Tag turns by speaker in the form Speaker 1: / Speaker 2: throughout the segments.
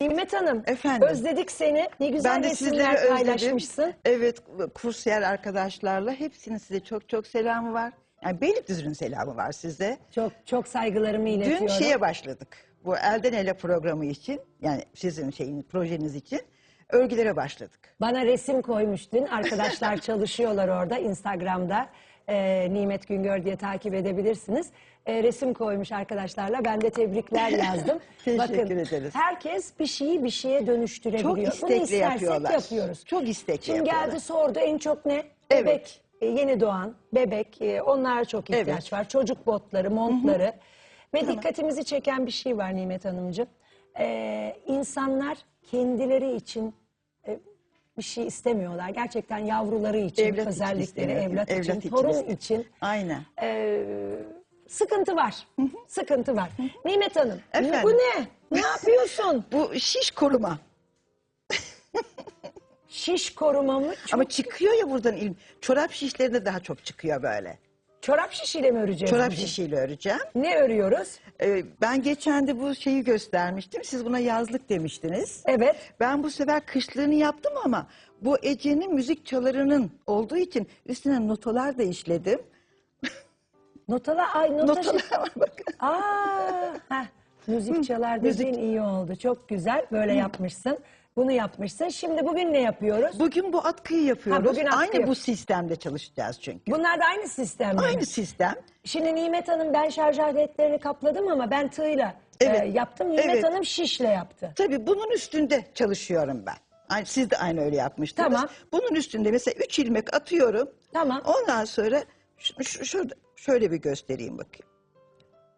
Speaker 1: Nimet Hanım,
Speaker 2: Efendim?
Speaker 1: özledik seni. Ne güzel
Speaker 2: Ben de
Speaker 1: resimler
Speaker 2: sizleri özledim.
Speaker 1: paylaşmışsın.
Speaker 2: Evet, kursiyer arkadaşlarla hepsinin size çok çok selamı var. Yani Beylikdüzü'nün selamı var size.
Speaker 1: Çok çok saygılarımı iletiyorum.
Speaker 2: Dün şeye başladık. Bu elden ele programı için, yani sizin şeyin projeniz için örgülere başladık.
Speaker 1: Bana resim koymuş dün. Arkadaşlar çalışıyorlar orada Instagram'da. Ee, Nimet Güngör diye takip edebilirsiniz. Ee, resim koymuş arkadaşlarla. Ben de tebrikler yazdım.
Speaker 2: Teşekkür ederiz.
Speaker 1: Herkes bir şeyi bir şeye dönüştürebiliyor.
Speaker 2: Çok
Speaker 1: Bunu
Speaker 2: istekli
Speaker 1: istersek
Speaker 2: yapıyorlar.
Speaker 1: yapıyoruz.
Speaker 2: Çok istekli
Speaker 1: Şimdi
Speaker 2: yapıyorlar.
Speaker 1: geldi sordu en çok ne?
Speaker 2: Evet.
Speaker 1: Bebek, e, yeni doğan, bebek. e, Onlara çok ihtiyaç
Speaker 2: Evet.
Speaker 1: var. Çocuk botları, montları. Ve dikkatimizi çeken bir şey var Nimet Hanımcığım. Ee, insanlar kendileri için e, bir şey istemiyorlar. Gerçekten yavruları için,
Speaker 2: Evlat için
Speaker 1: özellikleri
Speaker 2: istemiyor.
Speaker 1: evlat,
Speaker 2: Evlat
Speaker 1: için,
Speaker 2: için
Speaker 1: torun için
Speaker 2: Aynen.
Speaker 1: e, sıkıntı var. Sıkıntı var. Nimet Hanım,
Speaker 2: Efendim?
Speaker 1: bu ne? Ne yapıyorsun?
Speaker 2: Bu şiş koruma.
Speaker 1: Şiş koruma mı? Çok-
Speaker 2: Ama çıkıyor ya buradan ilm. Çorap şişlerinde daha çok çıkıyor böyle.
Speaker 1: Çorap şişiyle mi öreceğiz?
Speaker 2: Çorap
Speaker 1: bugün?
Speaker 2: şişiyle öreceğim.
Speaker 1: Ne örüyoruz?
Speaker 2: Ee, ben geçen de bu şeyi göstermiştim. Siz buna yazlık demiştiniz.
Speaker 1: Evet.
Speaker 2: Ben bu sefer kışlığını yaptım ama bu Ece'nin müzik çalarının olduğu için üstüne notalar da işledim.
Speaker 1: Notala ay nota
Speaker 2: Notalar var bakın.
Speaker 1: Aa, heh, müzik çalar dediğin iyi oldu. Çok güzel. Böyle yapmışsın. Bunu yapmışsın. Şimdi bugün ne yapıyoruz?
Speaker 2: Bugün bu atkıyı yapıyoruz.
Speaker 1: Ha, bugün atkı
Speaker 2: Aynı
Speaker 1: yap-
Speaker 2: bu sistemde çalışacağız çünkü.
Speaker 1: Bunlar da aynı sistem mi?
Speaker 2: Aynı sistem.
Speaker 1: Şimdi Nimet Hanım ben şarj aletlerini kapladım ama ben tığla
Speaker 2: Evet.
Speaker 1: e, yaptım. Nimet
Speaker 2: Evet.
Speaker 1: Hanım şişle yaptı.
Speaker 2: Tabii bunun üstünde çalışıyorum ben. Aynı, siz de aynı öyle yapmıştınız.
Speaker 1: Tamam.
Speaker 2: Bunun üstünde mesela üç ilmek atıyorum.
Speaker 1: Tamam.
Speaker 2: Ondan sonra şu, şu- şurada şöyle bir göstereyim bakayım.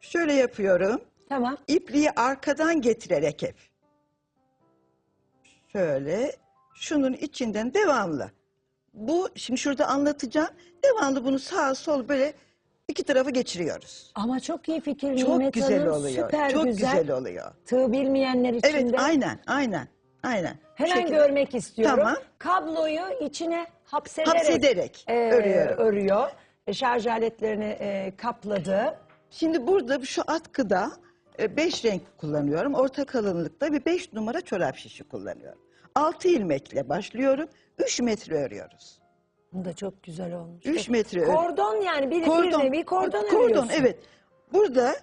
Speaker 2: Şöyle yapıyorum.
Speaker 1: Tamam.
Speaker 2: İpliği arkadan getirerek hep. Şöyle şunun içinden devamlı. Bu şimdi şurada anlatacağım. Devamlı bunu sağa sol böyle iki tarafı geçiriyoruz.
Speaker 1: Ama çok iyi fikir
Speaker 2: Çok
Speaker 1: Nimet
Speaker 2: güzel
Speaker 1: Hanım.
Speaker 2: oluyor.
Speaker 1: Süper
Speaker 2: Çok
Speaker 1: güzel.
Speaker 2: oluyor.
Speaker 1: Tığ bilmeyenler için
Speaker 2: Evet
Speaker 1: de
Speaker 2: aynen aynen aynen. Bu
Speaker 1: hemen
Speaker 2: şekilde.
Speaker 1: görmek istiyorum.
Speaker 2: Tamam.
Speaker 1: Kabloyu içine hapsederek,
Speaker 2: Hapsederek
Speaker 1: e,
Speaker 2: örüyorum.
Speaker 1: örüyor. E, Şarj aletlerini e, kapladı.
Speaker 2: Şimdi burada şu atkıda e, beş renk kullanıyorum. Orta kalınlıkta bir beş numara çorap şişi kullanıyorum. Altı ilmekle başlıyorum. Üç metre örüyoruz.
Speaker 1: Bu da çok güzel olmuş.
Speaker 2: Üç metre ör-
Speaker 1: Kordon yani bir, bir nevi kordon
Speaker 2: Kordon
Speaker 1: örüyorsun.
Speaker 2: evet. Burada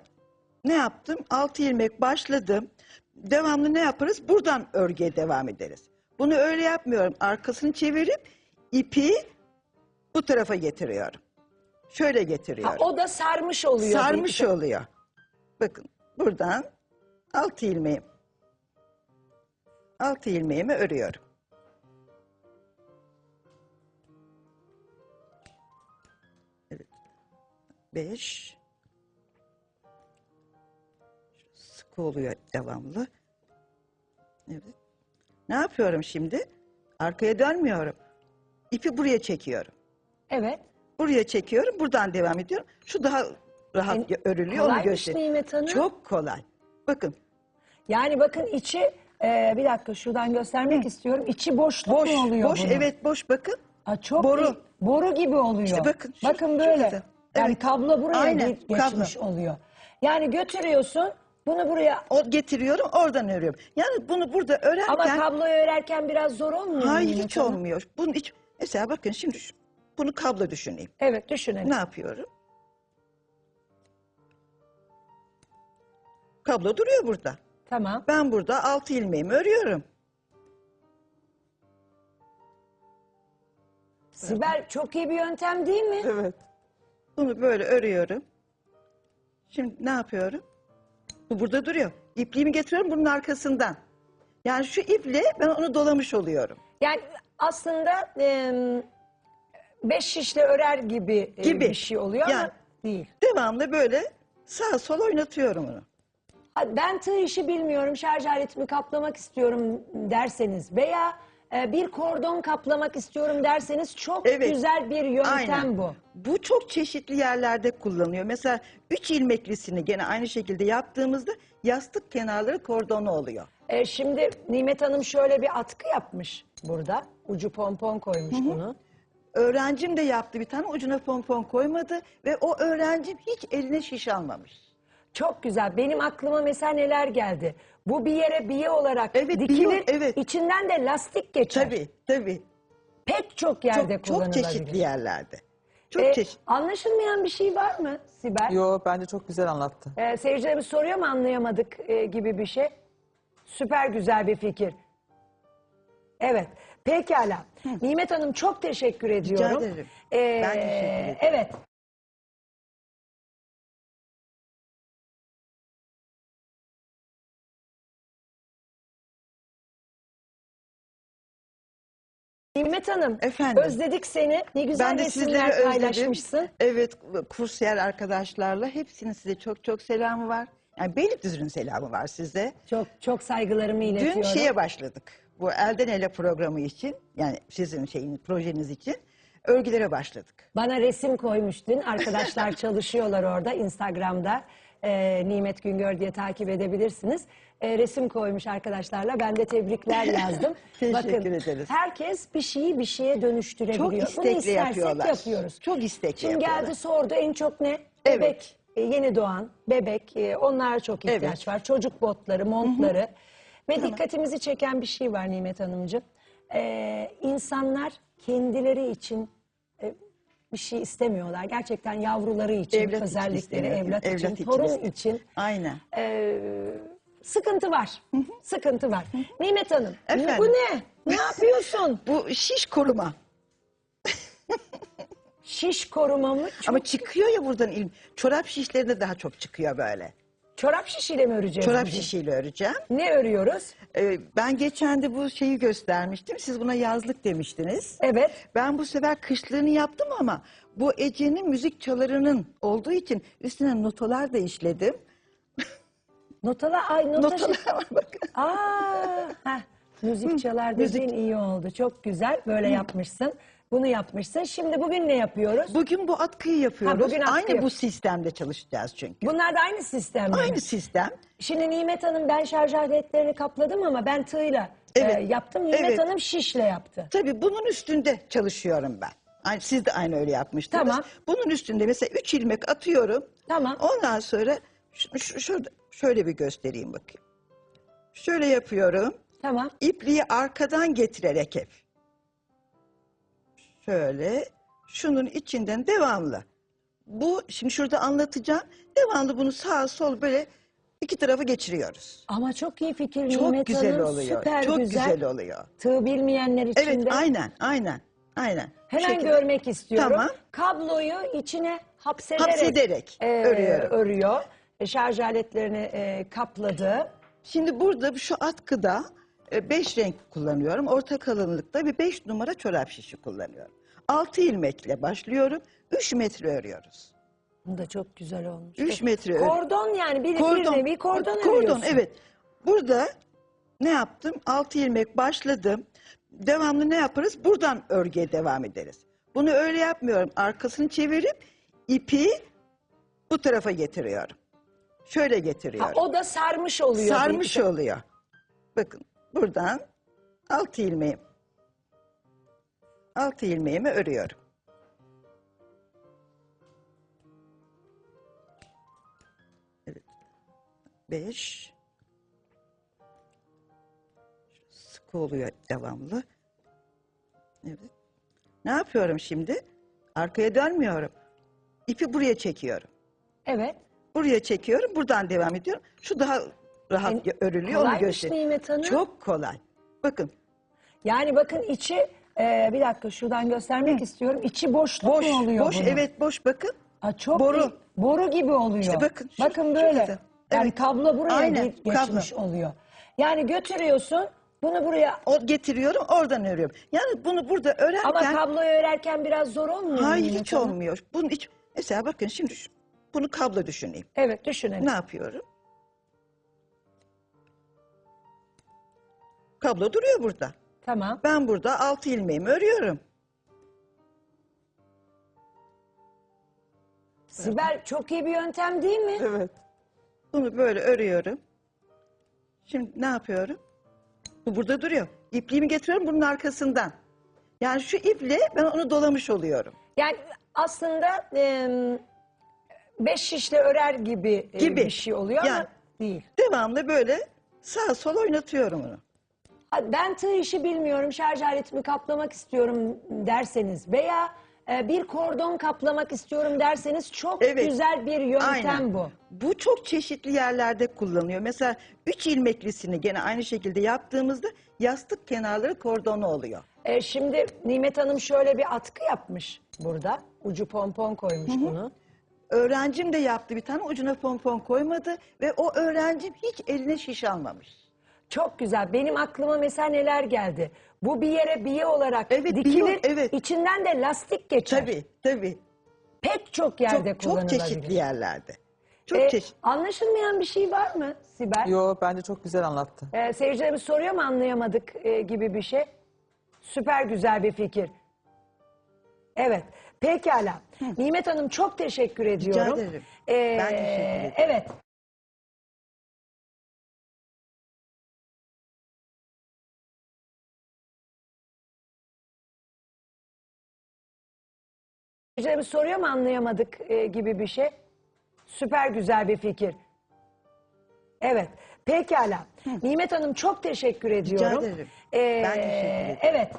Speaker 2: ne yaptım? Altı ilmek başladım. Devamlı ne yaparız? Buradan örgüye devam ederiz. Bunu öyle yapmıyorum. Arkasını çevirip ipi bu tarafa getiriyorum. Şöyle
Speaker 1: Ha,
Speaker 2: getiriyorum.
Speaker 1: o da sarmış oluyor.
Speaker 2: Sarmış oluyor. Bakın buradan altı ilmeğim. Altı ilmeğimi örüyorum. Evet. Beş. Sıkı oluyor devamlı. Evet. Ne yapıyorum şimdi? Arkaya dönmüyorum. İpi buraya çekiyorum.
Speaker 1: Evet.
Speaker 2: Buraya çekiyorum, buradan devam ediyorum. Şu daha rahat
Speaker 1: En-
Speaker 2: örülüyor, onu
Speaker 1: Hanım.
Speaker 2: Çok kolay. Bakın,
Speaker 1: Yani bakın içi e, bir dakika şuradan göstermek istiyorum. İçi boşluk
Speaker 2: boş,
Speaker 1: mu oluyor
Speaker 2: boş,
Speaker 1: bunun?
Speaker 2: evet boş bakın.
Speaker 1: Aa, çok
Speaker 2: Boru.
Speaker 1: iyi. Boru gibi oluyor.
Speaker 2: İşte bakın, şu-
Speaker 1: bakın böyle.
Speaker 2: şurası.
Speaker 1: Yani
Speaker 2: Evet.
Speaker 1: kablo buraya
Speaker 2: Aynen,
Speaker 1: ge- geçmiş
Speaker 2: kablo.
Speaker 1: oluyor. Yani götürüyorsun bunu buraya
Speaker 2: O getiriyorum, oradan örüyorum. Yani bunu burada örerken...
Speaker 1: ama kabloyu örerken biraz zor olmuyor mu
Speaker 2: Hayır hiç olmuyor. Bunun hiç... Mesela bakın şimdi şu- bunu kablo düşüneyim.
Speaker 1: Evet düşünelim.
Speaker 2: Ne yapıyorum? Kablo duruyor burada.
Speaker 1: Tamam.
Speaker 2: Ben burada altı ilmeğimi örüyorum.
Speaker 1: Sibel çok iyi bir yöntem değil mi?
Speaker 2: Evet. Bunu böyle örüyorum. Şimdi ne yapıyorum? Bu burada duruyor. İpliğimi getiriyorum bunun arkasından. Yani şu iple ben onu dolamış oluyorum.
Speaker 1: Yani aslında e, beş şişle örer gibi, e,
Speaker 2: Gibi.
Speaker 1: bir şey oluyor ama
Speaker 2: Yani.
Speaker 1: değil.
Speaker 2: Devamlı böyle sağa sola oynatıyorum onu.
Speaker 1: Ben tığ işi bilmiyorum, şarj aletimi kaplamak istiyorum derseniz veya e, bir kordon kaplamak istiyorum derseniz çok
Speaker 2: Evet.
Speaker 1: güzel bir yöntem
Speaker 2: Aynen.
Speaker 1: bu.
Speaker 2: Bu çok çeşitli yerlerde kullanılıyor. Mesela üç ilmeklisini gene aynı şekilde yaptığımızda yastık kenarları kordonu oluyor.
Speaker 1: E, şimdi Nimet Hanım şöyle bir atkı yapmış burada. Ucu pompon koymuş bunu.
Speaker 2: Öğrencim de yaptı bir tane ucuna pompon koymadı ve o öğrencim hiç eline şiş almamış.
Speaker 1: Çok güzel. Benim aklıma mesela neler geldi. Bu bir yere biye olarak
Speaker 2: Evet,
Speaker 1: dikilir.
Speaker 2: biye, evet.
Speaker 1: İçinden de lastik geçer.
Speaker 2: Tabii tabii.
Speaker 1: Pek çok yerde
Speaker 2: Çok, çok
Speaker 1: kullanılabilir.
Speaker 2: çeşitli yerlerde. Çok
Speaker 1: Ee,
Speaker 2: çeşitli.
Speaker 1: Anlaşılmayan bir şey var mı Sibel?
Speaker 3: Yo bence çok güzel anlattı.
Speaker 1: Ee, seyircilerimiz soruyor mu anlayamadık e, gibi bir şey? Süper güzel bir fikir. Evet. Pekala. Nimet Hanım çok teşekkür ediyorum.
Speaker 2: ederim.
Speaker 1: Ee,
Speaker 2: Ben teşekkür ederim.
Speaker 1: Evet. Nimet Hanım,
Speaker 2: Efendim?
Speaker 1: özledik seni. Ne güzel
Speaker 2: Ben de
Speaker 1: resimler
Speaker 2: sizleri özledim.
Speaker 1: paylaşmışsın.
Speaker 2: Evet kursiyer arkadaşlarla hepsinin size çok çok selamı var. Yani Beylikdüzü'nün selamı var size.
Speaker 1: Çok çok saygılarımı iletiyorum.
Speaker 2: Dün şeye başladık. Bu Elden Ele programı için yani sizin şeyiniz projeniz için örgülere başladık.
Speaker 1: Bana resim koymuş dün. Arkadaşlar çalışıyorlar orada Instagram'da. Ee, Nimet Güngör diye takip edebilirsiniz. Ee, resim koymuş arkadaşlarla. Ben de tebrikler yazdım.
Speaker 2: Teşekkür ederiz.
Speaker 1: Herkes bir şeyi bir şeye dönüştürebiliyor.
Speaker 2: Çok
Speaker 1: Bunu
Speaker 2: istekli
Speaker 1: istersek
Speaker 2: yapıyorlar.
Speaker 1: yapıyoruz.
Speaker 2: Çok istekli
Speaker 1: Şimdi
Speaker 2: yapıyorlar.
Speaker 1: geldi sordu en çok ne?
Speaker 2: Evet.
Speaker 1: Bebek. e, Yeni doğan bebek. e, Onlara çok ihtiyaç
Speaker 2: Evet.
Speaker 1: var. Çocuk botları, montları. Ve dikkatimizi çeken bir şey var Nimet Hanımcığım. Ee, insanlar kendileri için e, bir şey istemiyorlar. Gerçekten yavruları için,
Speaker 2: Evlat için
Speaker 1: özellikleri
Speaker 2: istemiyor.
Speaker 1: evlat,
Speaker 2: Evlat
Speaker 1: için,
Speaker 2: için
Speaker 1: torun için
Speaker 2: Aynen.
Speaker 1: e, sıkıntı var. sıkıntı var. Nimet Hanım,
Speaker 2: Efendim?
Speaker 1: bu ne? Ne yapıyorsun?
Speaker 2: Bu şiş koruma.
Speaker 1: Şiş koruma mı? Çok-
Speaker 2: Ama çıkıyor ya buradan ilim. Çorap şişlerinde daha çok çıkıyor böyle.
Speaker 1: Çorap şişiyle mi öreceğiz?
Speaker 2: Çorap şişiyle öreceğim.
Speaker 1: Ne örüyoruz?
Speaker 2: Ee, ben geçen de bu şeyi göstermiştim. Siz buna yazlık demiştiniz.
Speaker 1: Evet.
Speaker 2: Ben bu sefer kışlığını yaptım ama bu Ece'nin müzik çalarının olduğu için üstüne notalar da işledim.
Speaker 1: Notala, ay nota
Speaker 2: Notalar var bakın.
Speaker 1: Aa, heh, müzik çalar dediğin iyi oldu. Çok güzel. Böyle yapmışsın. Bunu yapmışsın. Şimdi bugün ne yapıyoruz?
Speaker 2: Bugün bu atkıyı yapıyoruz.
Speaker 1: Ha, bugün atkı
Speaker 2: Aynı
Speaker 1: yap-
Speaker 2: bu sistemde çalışacağız çünkü.
Speaker 1: Bunlar da aynı sistem mi?
Speaker 2: Aynı sistem.
Speaker 1: Şimdi Nimet Hanım ben şarj aletlerini kapladım ama ben tığla
Speaker 2: Evet,
Speaker 1: e, yaptım. Nimet
Speaker 2: evet.
Speaker 1: Hanım şişle yaptı.
Speaker 2: Tabii bunun üstünde çalışıyorum ben. Aynı, siz de aynı öyle yapmıştınız.
Speaker 1: Tamam.
Speaker 2: Bunun üstünde mesela üç ilmek atıyorum.
Speaker 1: Tamam.
Speaker 2: Ondan sonra şu, şu- şurada, şöyle bir göstereyim bakayım. Şöyle yapıyorum.
Speaker 1: Tamam.
Speaker 2: İpliği arkadan getirerek hep. Şöyle şunun içinden devamlı. Bu şimdi şurada anlatacağım. Devamlı bunu sağa sol böyle iki tarafı geçiriyoruz.
Speaker 1: Ama çok iyi fikir
Speaker 2: Çok
Speaker 1: Nimet
Speaker 2: güzel
Speaker 1: Hanım.
Speaker 2: oluyor.
Speaker 1: Süper
Speaker 2: Çok
Speaker 1: güzel.
Speaker 2: güzel oluyor.
Speaker 1: Tığ bilmeyenler için
Speaker 2: Evet
Speaker 1: de
Speaker 2: aynen aynen aynen. Bu
Speaker 1: hemen
Speaker 2: şekilde.
Speaker 1: görmek istiyorum.
Speaker 2: Tamam.
Speaker 1: Kabloyu içine hapsederek,
Speaker 2: Hapsederek
Speaker 1: e,
Speaker 2: örüyorum.
Speaker 1: örüyor. E, Şarj aletlerini e, kapladı.
Speaker 2: Şimdi burada şu atkıda e, beş renk kullanıyorum. Orta kalınlıkta bir beş numara çorap şişi kullanıyorum. 6 ilmekle başlıyorum. 3 metre örüyoruz.
Speaker 1: Bu da çok güzel olmuş.
Speaker 2: 3 metre örüyoruz.
Speaker 1: Kordon yani bir, kordon, bir nevi kordon,
Speaker 2: kordon
Speaker 1: örüyorsun.
Speaker 2: Kordon evet. Burada ne yaptım? 6 ilmek başladım. Devamlı ne yaparız? Buradan örgüye devam ederiz. Bunu öyle yapmıyorum. Arkasını çevirip ipi bu tarafa getiriyorum. Şöyle getiriyorum.
Speaker 1: Ha, o da sarmış oluyor.
Speaker 2: Sarmış oluyor. Bakın buradan altı ilmeği 6 ilmeğimi örüyorum. Evet. 5 sıkı oluyor devamlı. Evet. Ne yapıyorum şimdi? Arkaya dönmüyorum. İpi buraya çekiyorum.
Speaker 1: Evet.
Speaker 2: Buraya çekiyorum. Buradan devam ediyorum. Şu daha rahat
Speaker 1: yani,
Speaker 2: örülüyor. Onu göstereyim. Çok kolay. Bakın.
Speaker 1: Yani bakın içi e, bir dakika şuradan göstermek istiyorum. İçi boşluk
Speaker 2: boş,
Speaker 1: mu oluyor
Speaker 2: boş,
Speaker 1: bunun?
Speaker 2: evet boş bakın.
Speaker 1: Aa, çok
Speaker 2: Boru.
Speaker 1: iyi. Boru gibi oluyor.
Speaker 2: İşte bakın, şu-
Speaker 1: bakın böyle.
Speaker 2: şurası.
Speaker 1: Yani
Speaker 2: Evet.
Speaker 1: kablo buraya
Speaker 2: Aynen,
Speaker 1: ge- geçmiş
Speaker 2: kablo.
Speaker 1: oluyor. Yani götürüyorsun bunu buraya
Speaker 2: O getiriyorum, oradan örüyorum. Yani bunu burada örerken...
Speaker 1: ama kabloyu örerken biraz zor olmuyor mu
Speaker 2: Hayır,
Speaker 1: Nimet
Speaker 2: hiç
Speaker 1: Hanım?
Speaker 2: olmuyor. Bunun hiç... Mesela bakın şimdi şu- bunu kablo düşüneyim.
Speaker 1: Evet düşünelim.
Speaker 2: Ne yapıyorum? Kablo duruyor burada.
Speaker 1: Tamam.
Speaker 2: Ben burada altı ilmeğimi örüyorum.
Speaker 1: Sibel çok iyi bir yöntem değil mi?
Speaker 3: Evet.
Speaker 2: Bunu böyle örüyorum. Şimdi ne yapıyorum? Bu burada duruyor. İpliğimi getiriyorum bunun arkasından. Yani şu iple ben onu dolamış oluyorum.
Speaker 1: Yani aslında e, beş şişle örer gibi, e,
Speaker 2: Gibi.
Speaker 1: bir şey oluyor ama
Speaker 2: Yani-
Speaker 1: değil.
Speaker 2: Devamlı böyle sağ sol oynatıyorum onu.
Speaker 1: Ben tığ işi bilmiyorum, şarj aletimi kaplamak istiyorum derseniz veya e, bir kordon kaplamak istiyorum derseniz çok
Speaker 2: Evet.
Speaker 1: güzel bir yöntem
Speaker 2: Aynen.
Speaker 1: bu.
Speaker 2: Bu çok çeşitli yerlerde kullanılıyor. Mesela üç ilmeklisini gene aynı şekilde yaptığımızda yastık kenarları kordonu oluyor.
Speaker 1: E, şimdi Nimet Hanım şöyle bir atkı yapmış burada. Ucu pompon koymuş bunu.
Speaker 2: Öğrencim de yaptı bir tane ucuna pompon koymadı ve o öğrencim hiç eline şiş almamış.
Speaker 1: Çok güzel. Benim aklıma mesela neler geldi. Bu bir yere biye olarak
Speaker 2: Evet,
Speaker 1: dikilir.
Speaker 2: biye, evet.
Speaker 1: İçinden de lastik geçer.
Speaker 2: Tabii tabii.
Speaker 1: Pek çok yerde
Speaker 2: Çok, çok
Speaker 1: kullanılabilir.
Speaker 2: çeşitli yerlerde. Çok
Speaker 1: E,
Speaker 2: çeşitli.
Speaker 1: Anlaşılmayan bir şey var mı Sibel?
Speaker 3: Yo bence çok güzel anlattı.
Speaker 1: Ee, seyircilerimiz soruyor mu anlayamadık e, gibi bir şey. Süper güzel bir fikir. Evet. Pekala. Nimet Hanım çok teşekkür ediyorum.
Speaker 2: ederim.
Speaker 1: Ee,
Speaker 2: Ben teşekkür ederim.
Speaker 1: Evet. Seyircilerimiz soruyor mu anlayamadık e, gibi bir şey. Süper güzel bir fikir. Evet. Pekala. Nimet Hanım çok teşekkür ediyorum.
Speaker 2: ederim.
Speaker 1: Ee,
Speaker 2: Ben teşekkür ederim.
Speaker 1: Evet.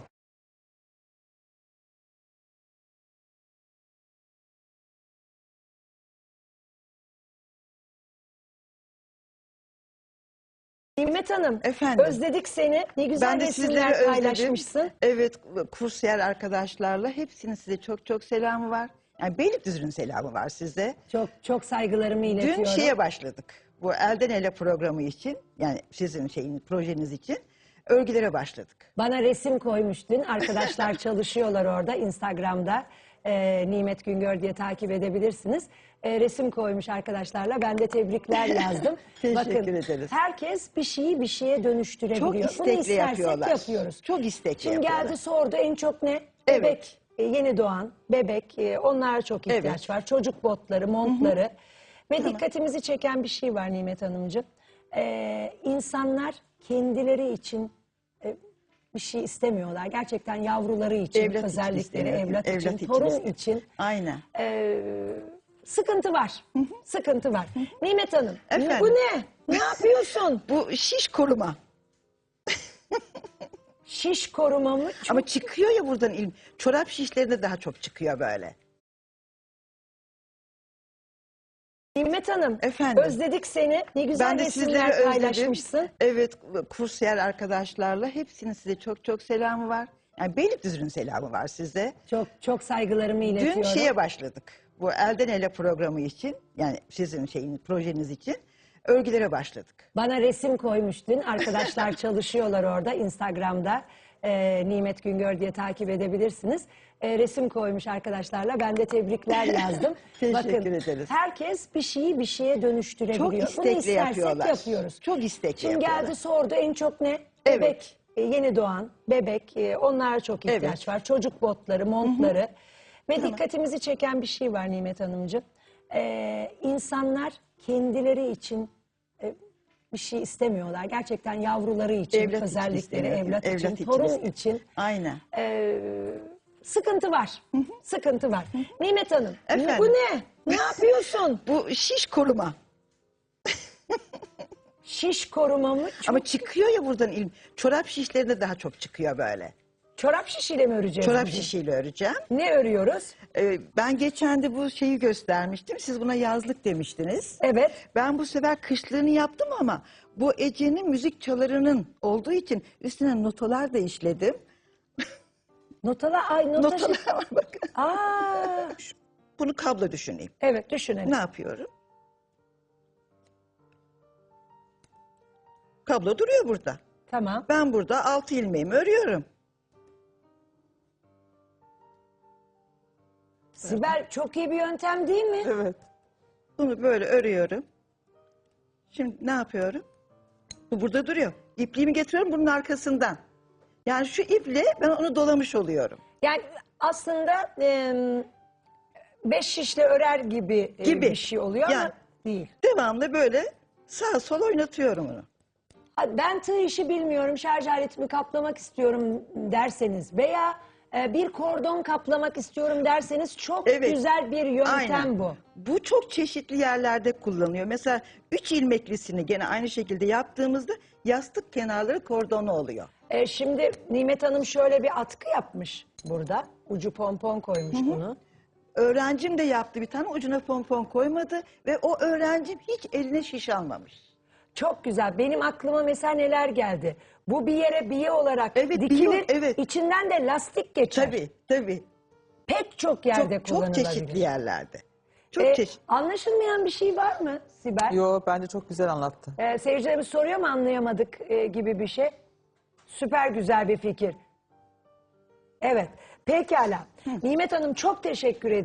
Speaker 1: Nimet Hanım,
Speaker 2: Efendim?
Speaker 1: özledik seni. Ne güzel
Speaker 2: Ben de
Speaker 1: resimler
Speaker 2: sizleri özledim.
Speaker 1: paylaşmışsın.
Speaker 2: Evet kursiyer arkadaşlarla hepsinin size çok çok selamı var. Yani Beylikdüzü'nün selamı var size.
Speaker 1: Çok çok saygılarımı iletiyorum.
Speaker 2: Dün şeye başladık. Bu Elden Ele programı için yani sizin şeyin projeniz için örgülere başladık.
Speaker 1: Bana resim koymuş dün. Arkadaşlar çalışıyorlar orada Instagram'da. Ee, Nimet Güngör diye takip edebilirsiniz. Ee, resim koymuş arkadaşlarla. Ben de tebrikler yazdım.
Speaker 2: Teşekkür ederiz.
Speaker 1: Herkes bir şeyi bir şeye dönüştürebiliyor.
Speaker 2: Çok
Speaker 1: Bunu
Speaker 2: istekli
Speaker 1: istersek
Speaker 2: yapıyorlar.
Speaker 1: yapıyoruz.
Speaker 2: Çok istekli
Speaker 1: Şimdi
Speaker 2: yapıyorlar.
Speaker 1: geldi sordu en çok ne?
Speaker 2: Evet.
Speaker 1: Bebek, e, yeni doğan, bebek. e, onlara çok ihtiyaç
Speaker 2: Evet.
Speaker 1: var. Çocuk botları, montları. Ve dikkatimizi çeken bir şey var Nimet Hanımcığım. Ee, insanlar kendileri için e, bir şey istemiyorlar. Gerçekten yavruları için,
Speaker 2: Evlat için
Speaker 1: özellikleri
Speaker 2: istemiyor.
Speaker 1: evlat, için, torun
Speaker 2: istemiyor.
Speaker 1: için
Speaker 2: Aynen.
Speaker 1: e, sıkıntı var. Sıkıntı var. Nimet Hanım,
Speaker 2: Efendim?
Speaker 1: bu ne? Ne yapıyorsun?
Speaker 2: Bu şiş koruma.
Speaker 1: Şiş koruma mı? Çok
Speaker 2: Ama çıkıyor ya buradan ilm. Çorap şişlerinde daha çok çıkıyor böyle.
Speaker 1: Nimet Hanım,
Speaker 2: Efendim?
Speaker 1: özledik seni. Ne güzel
Speaker 2: Ben de
Speaker 1: resimler
Speaker 2: sizleri özledim.
Speaker 1: paylaşmışsın.
Speaker 2: Evet kursiyer arkadaşlarla hepsinin size çok çok selamı var. Yani Beylikdüzü'nün selamı var size.
Speaker 1: Çok çok saygılarımı iletiyorum.
Speaker 2: Dün şeye başladık. Bu Elden Ele programı için yani sizin şeyin projeniz için örgülere başladık.
Speaker 1: Bana resim koymuş dün. Arkadaşlar çalışıyorlar orada Instagram'da. Ee, Nimet Güngör diye takip edebilirsiniz. Ee, resim koymuş arkadaşlarla. Ben de tebrikler yazdım.
Speaker 2: Teşekkür ederiz.
Speaker 1: Herkes bir şeyi bir şeye dönüştürebiliyor.
Speaker 2: Çok
Speaker 1: Bunu
Speaker 2: istekli
Speaker 1: istersek
Speaker 2: yapıyorlar.
Speaker 1: yapıyoruz.
Speaker 2: Çok istekli
Speaker 1: Şimdi
Speaker 2: yapıyorlar.
Speaker 1: geldi sordu en çok ne?
Speaker 2: Evet.
Speaker 1: Bebek, e, yeni doğan, bebek. e, onlara çok ihtiyaç
Speaker 2: Evet.
Speaker 1: var. Çocuk botları, montları. Ve dikkatimizi çeken bir şey var Nimet Hanımcığım. Ee, insanlar kendileri için e, bir şey istemiyorlar. Gerçekten yavruları için,
Speaker 2: Evlat için
Speaker 1: özellikleri
Speaker 2: istemiyor.
Speaker 1: evlat,
Speaker 2: Evlat
Speaker 1: için,
Speaker 2: için
Speaker 1: torun
Speaker 2: istemiyor.
Speaker 1: için
Speaker 2: Aynen.
Speaker 1: e, sıkıntı var. Sıkıntı var. Nimet Hanım,
Speaker 2: Efendim?
Speaker 1: bu ne? Ne yapıyorsun?
Speaker 2: Bu şiş koruma.
Speaker 1: Şiş koruma mı? Çok-
Speaker 2: Ama çıkıyor ya buradan ilm. Çorap şişlerinde daha çok çıkıyor böyle.
Speaker 1: Çorap şişiyle mi öreceğiz?
Speaker 2: Çorap şişiyle öreceğim.
Speaker 1: Ne örüyoruz?
Speaker 2: Ee, ben geçen de bu şeyi göstermiştim. Siz buna yazlık demiştiniz.
Speaker 1: Evet.
Speaker 2: Ben bu sefer kışlığını yaptım ama bu Ece'nin müzik çalarının olduğu için üstüne notalar da işledim.
Speaker 1: Notala, ay nota şiş-
Speaker 2: Notalar var bakın.
Speaker 1: Aa,
Speaker 2: Bunu kablo düşüneyim.
Speaker 1: evet düşünelim.
Speaker 2: Ne yapıyorum? Kablo duruyor burada.
Speaker 1: Tamam.
Speaker 2: Ben burada altı ilmeğimi örüyorum.
Speaker 1: Sibel çok iyi bir yöntem değil mi?
Speaker 3: Evet.
Speaker 2: Bunu böyle örüyorum. Şimdi ne yapıyorum? Bu burada duruyor. İpliğimi getiriyorum bunun arkasından. Yani şu iple ben onu dolamış oluyorum.
Speaker 1: Yani aslında e, beş şişle örer gibi, e,
Speaker 2: Gibi.
Speaker 1: bir şey oluyor
Speaker 2: Yani-
Speaker 1: ama değil.
Speaker 2: Devamlı böyle sağ sol oynatıyorum onu.
Speaker 1: Ha, Ben tığ işi bilmiyorum, şarj aletimi kaplamak istiyorum derseniz veya e, bir kordon kaplamak istiyorum derseniz çok
Speaker 2: Evet.
Speaker 1: güzel bir yöntem
Speaker 2: Aynen.
Speaker 1: bu.
Speaker 2: Bu çok çeşitli yerlerde kullanılıyor. Mesela üç ilmeklisini gene aynı şekilde yaptığımızda yastık kenarları kordonu oluyor.
Speaker 1: E, şimdi Nimet Hanım şöyle bir atkı yapmış burada. Ucu pompon koymuş bunu.
Speaker 2: Öğrencim de yaptı bir tane ucuna pompon koymadı ve o öğrencim hiç eline şiş almamış.
Speaker 1: Çok güzel. Benim aklıma mesela neler geldi. Bu bir yere biye olarak
Speaker 2: Evet,
Speaker 1: dikilir.
Speaker 2: biye, evet.
Speaker 1: İçinden de lastik geçer.
Speaker 2: Tabii tabii.
Speaker 1: Pek çok yerde
Speaker 2: Çok, çok
Speaker 1: kullanılabilir.
Speaker 2: çeşitli yerlerde. Çok
Speaker 1: E,
Speaker 2: çeşitli.
Speaker 1: Anlaşılmayan bir şey var mı Sibel?
Speaker 3: Yo bence çok güzel anlattı.
Speaker 1: Ee, seyircilerimiz soruyor mu anlayamadık e, gibi bir şey? Süper güzel bir fikir. Evet. Pekala. Nimet Hanım çok teşekkür ediyorum.